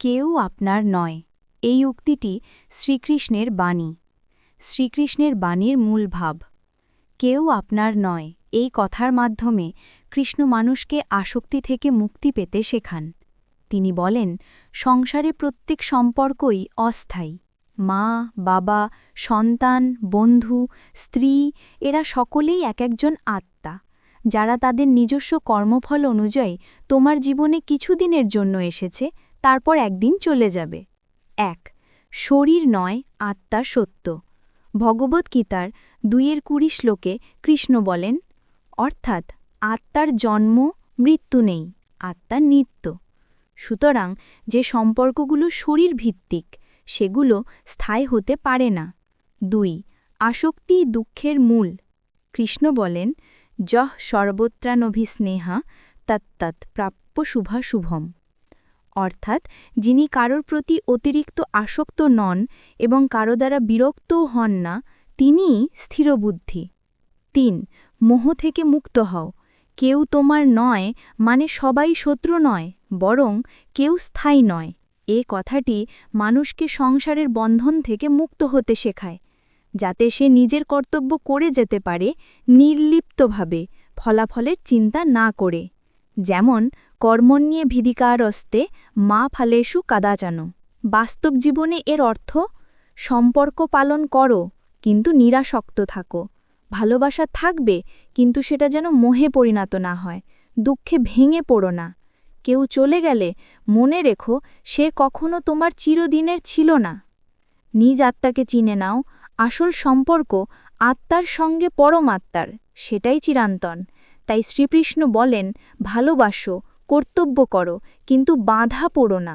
কেউ আপনার নয়। এই উক্তিটি শ্রীকৃষ্ণের বাণী। শ্রীকৃষ্ণের বাণীর মূল ভাব। কেউ আপনার নয়। এই কথার মাধ্যমে কৃষ্ণ মানুষকে আসক্তি থেকে মুক্তি পেতে শেখান। তিনি বলেন, সংসারে প্রত্যেক সম্পর্কই অস্থায়ী। মা, বাবা, সন্তান, বন্ধু, স্ত্রী, এরা সকলেই এক একজন আত্মা। যারা তাদের নিজস্ব কর্মফল অনুযায়ী তোমার জীবনে কিছুদিনের জন্য এসেছে তারপর একদিন চলে যাবে। এক, শরীর নয়, আত্মা সত্য। ভগবদ্গীতার দুইয়ের কুড়ি শ্লোকে কৃষ্ণ বলেন, অর্থাৎ আত্মার জন্ম, মৃত্যু নেই আত্মার নিত্য। সুতরাং যে সম্পর্কগুলো শরীর ভিত্তিক সেগুলো স্থায়ী হতে পারে না। দুই, আসক্তি দুঃখের মূল। কৃষ্ণ বলেন যহ সর্বত্রানভিস্নেহা তত্তৎ প্রাপ্য শুভা শুভম অর্থাৎ যিনি কারোর প্রতি অতিরিক্ত আসক্ত নন এবং কারও দ্বারা বিরক্তও হন না, তিনিই স্থিরবুদ্ধি। তিন, মোহ থেকে মুক্ত হও। কেউ তোমার নয় মানে সবাই শত্রু নয়, বরং কেউ স্থায়ী নয়। এ কথাটি মানুষকে সংসারের বন্ধন থেকে মুক্ত হতে শেখায়, যাতে সে নিজের কর্তব্য করে যেতে পারে নির্লিপ্তভাবে, ফলাফলের চিন্তা না করে। যেমন, কর্মণ্যে ভিদিকারস্তে মা ফালেশু কাদাচানো। বাস্তব জীবনে এর অর্থ, সম্পর্ক পালন করো, কিন্তু নিরাসক্ত থাকো। ভালোবাসা থাকবে, কিন্তু সেটা যেন মোহে পরিণত না হয়, দুঃখে ভেঙে পড়ো না। কেউ চলে গেলে মনে রেখো, সে কখনো তোমার চিরদিনের ছিল না। নিজ আত্মাকে চিনে নাও, আসল সম্পর্ক আত্মার সঙ্গে পরমাত্মার সেটাই চিরান্তন। তাই শ্রীকৃষ্ণ বলেন ভালোবাসো কর্তব্য করো কিন্তু বাধা পড়ো না।